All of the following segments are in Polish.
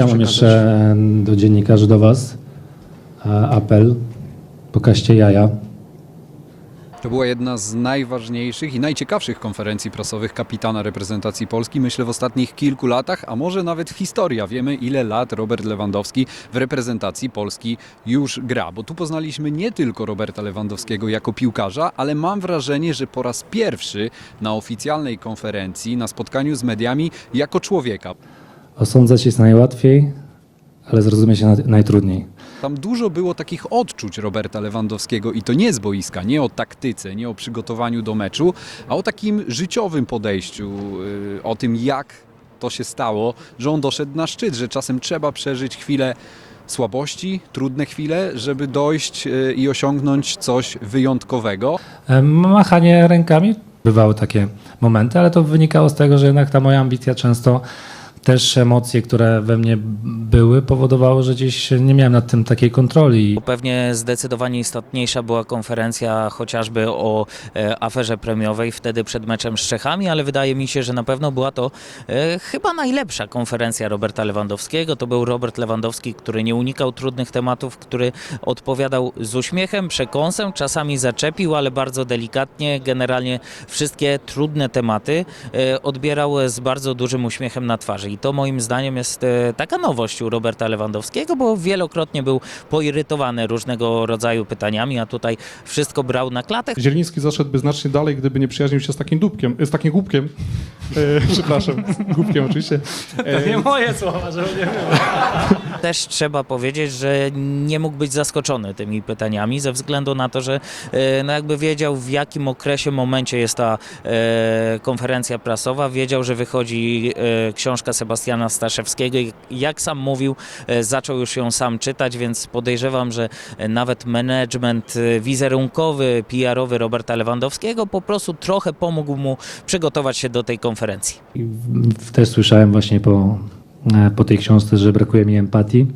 Ja mam jeszcze do dziennikarzy, do Was apel. Pokażcie jaja. To była jedna z najważniejszych i najciekawszych konferencji prasowych kapitana reprezentacji Polski, myślę, w ostatnich kilku latach, a może nawet historia. Wiemy, ile lat Robert Lewandowski w reprezentacji Polski już gra, bo tu poznaliśmy nie tylko Roberta Lewandowskiego jako piłkarza, ale mam wrażenie, że po raz pierwszy na oficjalnej konferencji, na spotkaniu z mediami, jako człowieka. Osądzać jest najłatwiej, ale zrozumieć naj- najtrudniej. Tam dużo było takich odczuć Roberta Lewandowskiego i to nie z boiska, nie o taktyce, nie o przygotowaniu do meczu, a o takim życiowym podejściu, yy, o tym jak to się stało, że on doszedł na szczyt, że czasem trzeba przeżyć chwilę słabości, trudne chwile, żeby dojść yy, i osiągnąć coś wyjątkowego. E, Machanie rękami. Bywały takie momenty, ale to wynikało z tego, że jednak ta moja ambicja często też emocje, które we mnie były, powodowały, że gdzieś nie miałem nad tym takiej kontroli. Pewnie zdecydowanie istotniejsza była konferencja chociażby o e, aferze premiowej wtedy przed meczem z Czechami, ale wydaje mi się, że na pewno była to e, chyba najlepsza konferencja Roberta Lewandowskiego. To był Robert Lewandowski, który nie unikał trudnych tematów, który odpowiadał z uśmiechem, przekąsem, czasami zaczepił, ale bardzo delikatnie. Generalnie wszystkie trudne tematy e, odbierał z bardzo dużym uśmiechem na twarzy. I to moim zdaniem jest e, taka nowość u Roberta Lewandowskiego, bo wielokrotnie był poirytowany różnego rodzaju pytaniami, a tutaj wszystko brał na klatę. Zieliński zaszedłby znacznie dalej, gdyby nie przyjaźnił się z takim dupkiem, z takim głupkiem. E, przepraszam, głupkiem oczywiście. E, moje słowa, żeby nie Też trzeba powiedzieć, że nie mógł być zaskoczony tymi pytaniami ze względu na to, że e, no jakby wiedział w jakim okresie, momencie jest ta e, konferencja prasowa, wiedział, że wychodzi e, książka Sebastiana Staszewskiego i jak sam mówił, e, zaczął już ją sam czytać, więc podejrzewam, że nawet management wizerunkowy, PR-owy Roberta Lewandowskiego po prostu trochę pomógł mu przygotować się do tej konferencji. I w- Też słyszałem właśnie po, e, po tej książce, że brakuje mi empatii.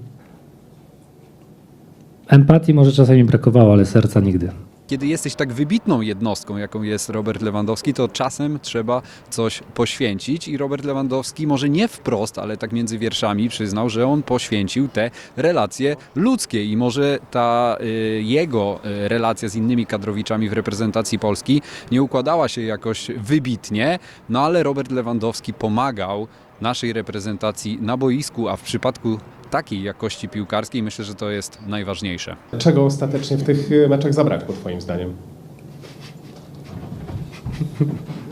Empatii może czasami brakowało, ale serca nigdy. Kiedy jesteś tak wybitną jednostką, jaką jest Robert Lewandowski, to czasem trzeba coś poświęcić i Robert Lewandowski może nie wprost, ale tak między wierszami przyznał, że on poświęcił te relacje ludzkie i może ta y, jego y, relacja z innymi kadrowiczami w reprezentacji Polski nie układała się jakoś wybitnie, no ale Robert Lewandowski pomagał naszej reprezentacji na boisku, a w przypadku takiej jakości piłkarskiej myślę, że to jest najważniejsze. Czego ostatecznie w tych y, meczach zabrakło, Twoim zdaniem?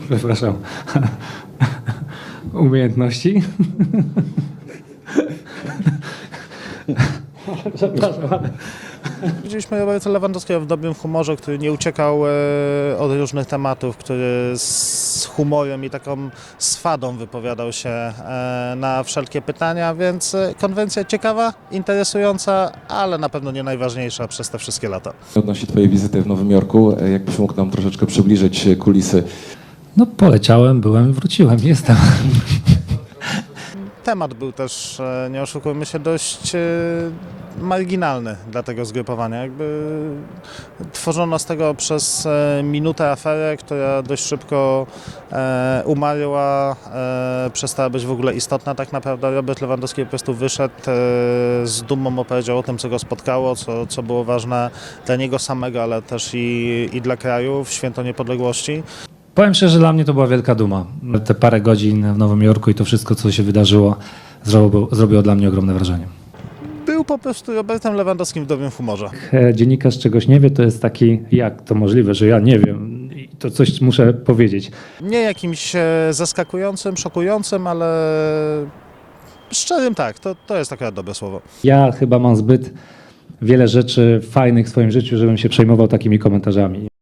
Przepraszam. Umiejętności? Przepraszam, Widzieliśmy Roberta Lewandowskiego w dobrym humorze, który nie uciekał e, od różnych tematów, który z humorem i taką swadą wypowiadał się e, na wszelkie pytania, więc e, konwencja ciekawa, interesująca, ale na pewno nie najważniejsza przez te wszystkie lata. Odnośnie Twojej wizyty w Nowym Jorku, jakbyś mógł nam troszeczkę przybliżyć kulisy no poleciałem, byłem, wróciłem, jestem. Temat był też, e, nie oszukujmy się, dość e, marginalny dla tego zgrupowania. Jakby tworzono z tego przez e, minutę aferę, która dość szybko umarła, przestała być w ogóle istotna tak naprawdę. Robert Lewandowski po prostu wyszedł z dumą, opowiedział o tym, co go spotkało, co, co było ważne dla niego samego, ale też i, i dla kraju w Święto Niepodległości. Powiem szczerze, dla mnie to była wielka duma. Te parę godzin w Nowym Jorku i to wszystko, co się wydarzyło, zrobiło, zrobiło dla mnie ogromne wrażenie. Był po prostu Robertem Lewandowskim w dobrym humorze. Jak e, dziennikarz czegoś nie wie, to jest taki, jak to możliwe, że ja nie wiem. I to coś muszę powiedzieć. Nie jakimś e, zaskakującym, szokującym, ale szczerym tak, to, to jest takie dobre słowo. Ja chyba mam zbyt wiele rzeczy fajnych w swoim życiu, żebym się przejmował takimi komentarzami.